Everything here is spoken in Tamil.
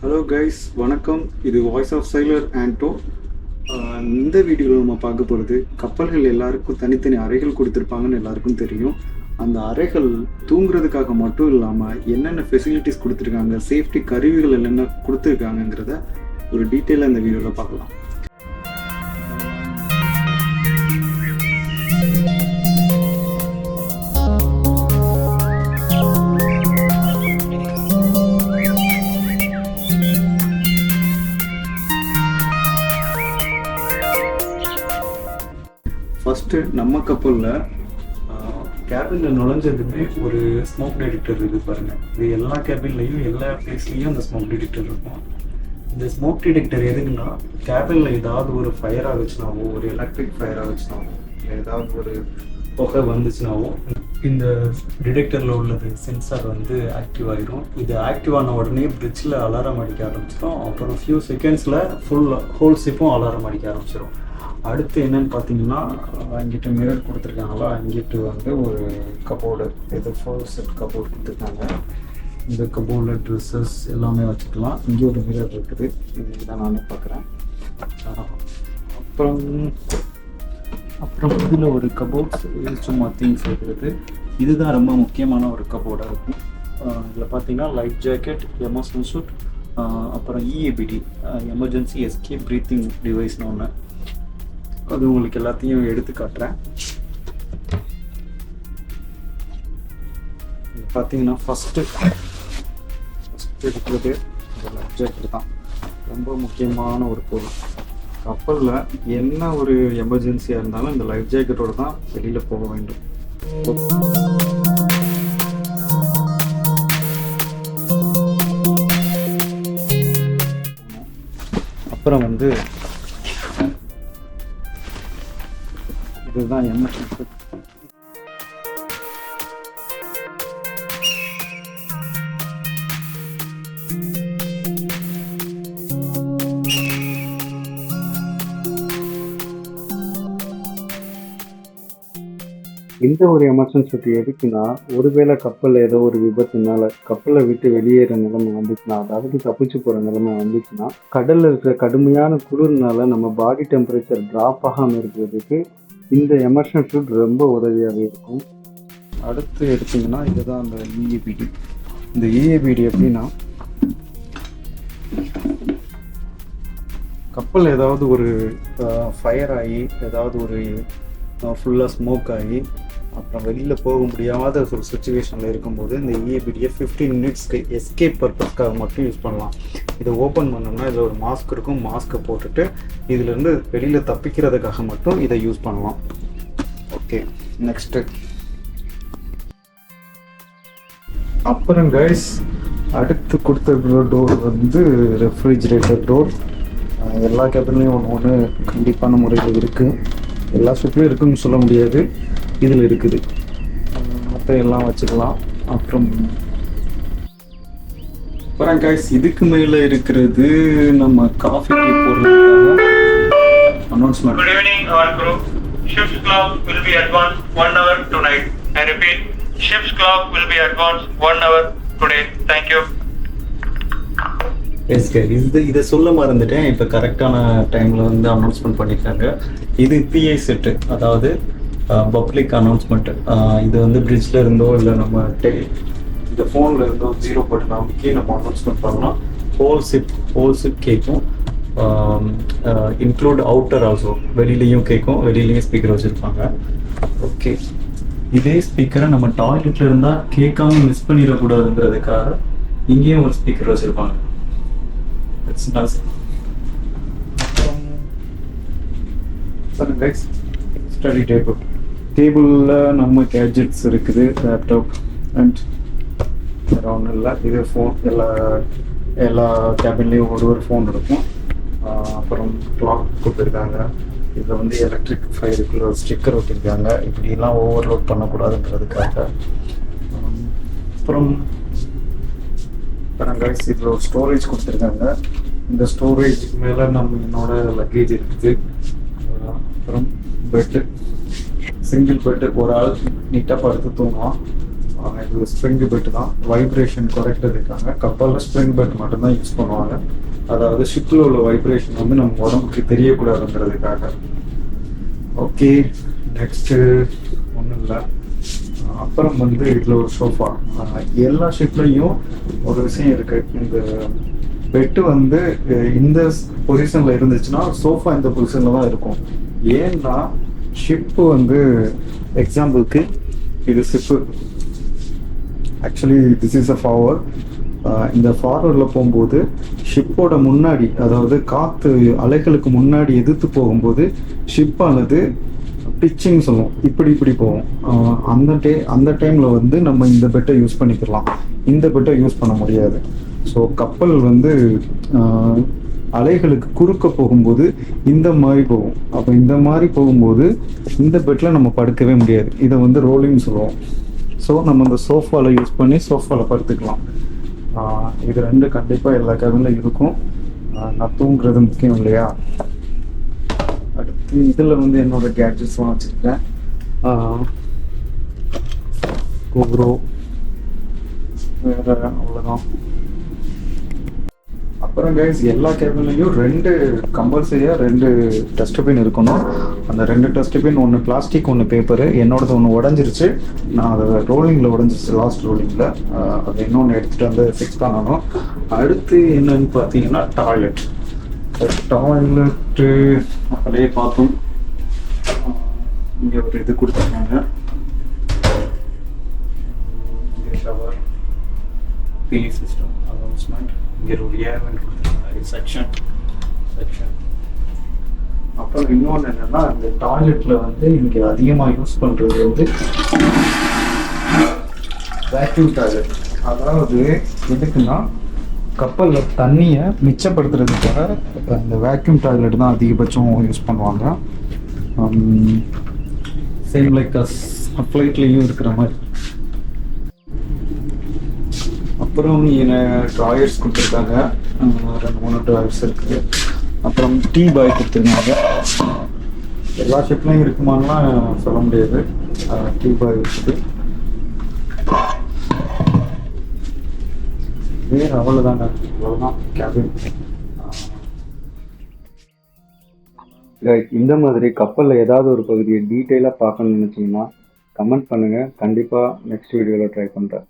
ஹலோ கைஸ் வணக்கம். இது வாய்ஸ் ஆஃப் சைலர் ஆண்டோ இந்த வீடியோவில் நம்ம பார்க்க போகிறது கப்பல்கள் எல்லாருக்கும் தனித்தனி அறைகள் கொடுத்துருப்பாங்கன்னு எல்லாருக்கும் தெரியும். அந்த அறைகள் தூங்குறதுக்காக மட்டும் இல்லாமல் என்னென்ன ஃபெசிலிட்டிஸ் கொடுத்துருக்காங்க சேஃப்டி கருவிகள் என்னென்ன கொடுத்துருக்காங்கங்கிறத ஒரு டீட்டெயிலாக இந்த வீடியோவில் பார்க்கலாம். ஃபஸ்ட்டு நம்ம கப்பலில் கேபினில் நுழைஞ்சதுமே ஒரு ஸ்மோக் டிடெக்டர் இருக்குது பாருங்கள் இது எல்லா கேபின்லேயும் எல்லா பிளேஸ்லேயும் அந்த ஸ்மோக் டிடெக்டர் இருக்கும். இந்த ஸ்மோக் டிடெக்டர் எதுக்குன்னா கேபினில் ஏதாவது ஒரு ஃபயர் ஆகுச்சுனாவோ ஒரு எலக்ட்ரிக் ஃபயர் ஆகுச்சுனாவோ இல்லை ஏதாவது ஒரு புகை வந்துச்சுனாவோ இந்த டிடெக்டரில் உள்ளது சென்சார் வந்து ஆக்டிவ் ஆகிரும் இது ஆக்டிவ் ஆன உடனே பிரிட்ஜில் அலாரம் அடிக்க ஆரம்பிச்சிடும் அப்புறம் ஃபியூ செகண்ட்ஸில் ஃபுல் ஹோல் ஷிப்பும் அலாரம் அடிக்க ஆரம்பிச்சிடும் அடுத்து என்னன்னு பார்த்தீங்கன்னா அங்கிட்டு மிரர் கொடுத்துருக்காங்களா? அங்கிட்டு வந்து ஒரு கபோர்டு இது ஃபோர் செட் கபோர்டு கொடுத்துருக்காங்க. இந்த கபோர்டில் ட்ரெஸ்ஸஸ் எல்லாமே வச்சுக்கலாம். இங்கே ஒரு மிரர் இருக்குது. இதுதான் நானே பார்க்குறேன். அப்புறம் அப்புறம் இதில் ஒரு கபோர்ட்ஸ் சும்மா திங்ஸ் இருக்கிறது இதுதான் ரொம்ப முக்கியமான ஒரு கபோர்டாக இருக்கும். இதில் பார்த்தீங்கன்னா லைஃப் ஜாக்கெட் எமோஷனல் சூட் அப்புறம் இஏபிடி எமர்ஜென்சி எஸ்கே ப்ரீத்திங் டிவைஸ்னு ஒன்று அது உங்களுக்கு எல்லாத்தையும் எடுத்து காட்டுறேன். பார்த்தீங்கன்னா ஃபஸ்ட்டு ஃபஸ்ட்டு இருக்கிறது அப்ஜெக்ட் லைஃப் ஜாக்கெட் தான். ரொம்ப முக்கியமான ஒரு பொருள். கப்பலில் என்ன ஒரு எமர்ஜென்சியாக இருந்தாலும் இந்த லைஃப் ஜாக்கெட்டோட தான் வெளியில் போக வேண்டும். அப்புறம் வந்து இதுதான் இந்த ஒரு எமர்ஜென்சி எதுக்குன்னா ஒருவேளை கப்பலில் ஏதோ ஒரு விபத்துனால கப்பலை விட்டு வெளியேற நிலைமை வந்துச்சுன்னா அதாவது தப்பிச்சு போகிற நிலைமை வந்துச்சுன்னா கடலில் இருக்கிற கடுமையான குளிர்னால நம்ம பாடி டெம்பரேச்சர் ட்ராப் ஆகாமல் இருக்கிறதுக்கு இந்த எமர்ஷன் ஷூட் ரொம்ப உதவியாகவே இருக்கும். அடுத்து எடுத்தீங்கன்னா இதுதான் அந்த இஏபிடி இந்த இஏபிடி எப்படின்னா கப்பல் ஏதாவது ஒரு ஃபயர் ஆகி ஏதாவது ஒரு ஃபுல்லாக ஸ்மோக் ஆகி அப்புறம் வெளியில் போக முடியாத ஒரு சுச்சுவேஷனில் இருக்கும்போது இந்த இஏபிடியை ஃபிஃப்டீன் மினிட்ஸ்க்கு எஸ்கேப் பர்பஸ்க்காக மட்டும் யூஸ் பண்ணலாம். இதை ஓப்பன் பண்ணோம்னா இதில் ஒரு மாஸ்க் இருக்கும். மாஸ்க்கை போட்டுட்டு இதுலேருந்து வெளியில் தப்பிக்கிறதுக்காக மட்டும் இதை யூஸ் பண்ணலாம். ஓகே நெக்ஸ்ட்டு அப்புறம் கைஸ் அடுத்து கொடுத்துருக்கிற டோர் வந்து ரெஃப்ரிஜிரேட்டர் டோர் எல்லா கேபின்லேயும் ஒன்று ஒன்று கண்டிப்பான முறையில் இருக்குது எல்லா ஷிப்லையும் இருக்குன்னு சொல்ல முடியாது. இதில் இருக்குது மற்ற எல்லாம் வச்சுக்கலாம் அப்புறம் அப்புறம் கைஸ் இதுக்கு மேலே இருக்கிறது நம்ம காஃபி டீ போடுறதுக்காக announcement Good evening, all crew. Ship's clock will be advanced one hour tonight. I repeat, ship's clock will be advanced one hour today. Thank you. Yes இது இதை சொல்ல மறந்துட்டேன் இப்போ கரெக்டான டைமில் வந்து அனௌன்ஸ்மெண்ட் பண்ணியிருக்காங்க இது பிஐ செட்டு அதாவது பப்ளிக் அனௌன்ஸ்மெண்ட் இது வந்து பிரிட்ஜில் இருந்தோ இல்லை நம்ம டெ இந்த ஃபோனில் இருந்தோ ஜீரோ பட்டன் அமைக்கி நம்ம அனௌன்ஸ்மெண்ட் பண்ணலாம் ஹோல் சிப் ஹோல் சிப் கேட்கும் இன்க்ளூட் அவுட்டர் ஆல்சோ வெளியிலையும் கேட்கும் வெளியிலையும் ஸ்பீக்கர் வச்சுருப்பாங்க. ஓகே இதே ஸ்பீக்கரை நம்ம டாய்லெட்டில் இருந்தால் கேட்காம மிஸ் பண்ணிடக்கூடாதுங்கிறதுக்காக இங்கேயும் ஒரு ஸ்பீக்கர் வச்சுருப்பாங்க. இட்ஸ் அப்புறம் ஸ்டடி டேபிள் டேபிளில் நம்ம கேஜெட்ஸ் இருக்குது லேப்டாப் அண்ட் வேறு ஒன்றும் இல்லை இது ஃபோன் எல்லா எல்லா கேபின்லேயும் ஒரு ஒரு ஃபோன் இருக்கும். அப்புறம் கிளாக் கொடுத்துருக்காங்க. இதில் வந்து எலக்ட்ரிக் ஃபயருக்குள்ள ஒரு ஸ்டிக்கர் ஒட்டியிருக்காங்க இப்படிலாம் ஓவர்லோட் பண்ணக்கூடாதுன்றதுக்காக. அப்புறம் அப்புறம் இதில் ஒரு ஸ்டோரேஜ் கொடுத்துருக்காங்க. இந்த ஸ்டோரேஜுக்கு மேலே நம்ம என்னோட லக்கேஜ் இருக்குது. அப்புறம் பெட்டு சிங்கிள் பெட்டு ஒரு ஆள் நீட்டாக படுத்து தூங்கலாம் இது ஸ்ப்ரிங் பெட் தான். வைப்ரேஷன் குறைக்கிறதுக்காக கப்பலில் ஸ்ப்ரிங் பெட் மட்டும்தான் யூஸ் பண்ணுவாங்க. அதாவது ஷிப்பில் உள்ள வைப்ரேஷன் வந்து நம்ம உடம்புக்கு தெரியக்கூடாதுங்கிறதுக்காக. ஓகே நெக்ஸ்ட்டு ஒன்றும் இல்லை. அப்புறம் வந்து இதில் ஒரு சோஃபா எல்லா ஷிப்லையும் ஒரு விஷயம் இருக்கு. இந்த பெட்டு வந்து இந்த பொசிஷனில் இருந்துச்சுன்னா சோஃபா இந்த பொசிஷனில் தான் இருக்கும். ஏன்னா ஷிப்பு வந்து எக்ஸாம்பிளுக்கு இது ship actually this is a forward இந்த ஃபார்வர்டில் போகும்போது ஷிப்போட முன்னாடி அதாவது காற்று அலைகளுக்கு முன்னாடி எதிர்த்து போகும்போது ஷிப்பானது பிச்சிங் சொல்லுவோம். இப்படி இப்படி போகும். அந்த டே அந்த டைமில் வந்து நம்ம இந்த பெட்டை யூஸ் பண்ணிக்கலாம். இந்த பெட்டை யூஸ் பண்ண முடியாது. ஸோ கப்பல் வந்து அலைகளுக்கு குறுக்க போகும்போது இந்த மாதிரி போகும். அப்போ இந்த மாதிரி போகும்போது இந்த பெட்டில் நம்ம படுக்கவே முடியாது. இதை வந்து ரோலிங் சொல்லுவோம். ஸோ நம்ம இந்த சோஃபாவில் யூஸ் பண்ணி சோஃபாவில் படுத்துக்கலாம். இது ரெண்டு கண்டிப்பாக எல்லா கதையிலும் இருக்கும். நான் தூங்குறது முக்கியம் இல்லையா? அடுத்து இதில் வந்து என்னோட கேட்ஜெட்ஸ்லாம் வச்சுருக்கேன். கோப்ரோ வேறு அவ்வளோதான் அப்புறம் கைஸ் எல்லா கேபின்லையும் ரெண்டு கம்பல்சரியாக ரெண்டு டஸ்ட்பின் இருக்கணும். அந்த ரெண்டு டஸ்ட்பின் ஒன்று பிளாஸ்டிக் ஒன்று பேப்பரு என்னோடது ஒன்று உடஞ்சிருச்சு. நான் அதை ரோலிங்கில் உடஞ்சிருச்சு லாஸ்ட் ரோலிங்கில் அதை இன்னொன்று எடுத்துகிட்டு வந்து ஃபிக்ஸ் பண்ணணும். அடுத்து என்னன்னு பார்த்தீங்கன்னா டாய்லெட் டாய்லெட்டு அப்படியே பார்த்தோம். இங்கே ஒரு இது கொடுத்துருக்காங்க. பிஏ சிஸ்டம் அனௌன்ஸ்மெண்ட் இங்கே ஒரு ஏர்வெண்ட் கொடுத்துருக்காங்க செக்ஷன் செக்ஷன் அப்புறம் இன்னொன்று என்னன்னா அந்த டாய்லெட்டில் வந்து இங்கே அதிகமாக யூஸ் பண்ணுறது வந்து வேக்யூம் டாய்லெட் அதாவது எதுக்குன்னா கப்பலில் தண்ணியை மிச்சப்படுத்துறதுக்காக இந்த வேக்யூம் டாய்லெட் தான் அதிகபட்சம் யூஸ் பண்ணுவாங்க. சேம் லைக் ஃப்ளைட்லேயும் இருக்கிற மாதிரி. அப்புறம் ட்ராயர்ஸ் கொடுத்துருக்காங்க. ரெண்டு மூணு ட்ராயர்ஸ் இருக்குது அப்புறம் டீ பாய் கொடுத்துருந்தாங்க. எல்லா ஷிப்லையும் இருக்குமான்லாம் சொல்ல முடியாது. டீ பாய் இருக்குது வேறு அவ்வளோதாங்க அவ்வளோதான் கேபின் இந்த மாதிரி கப்பலில் ஏதாவது ஒரு பகுதியை டீட்டெயிலாக பார்க்கணும்னு நினச்சிங்கன்னா கமெண்ட் பண்ணுங்கள் கண்டிப்பாக நெக்ஸ்ட் வீடியோவில் ட்ரை பண்ணுறேன்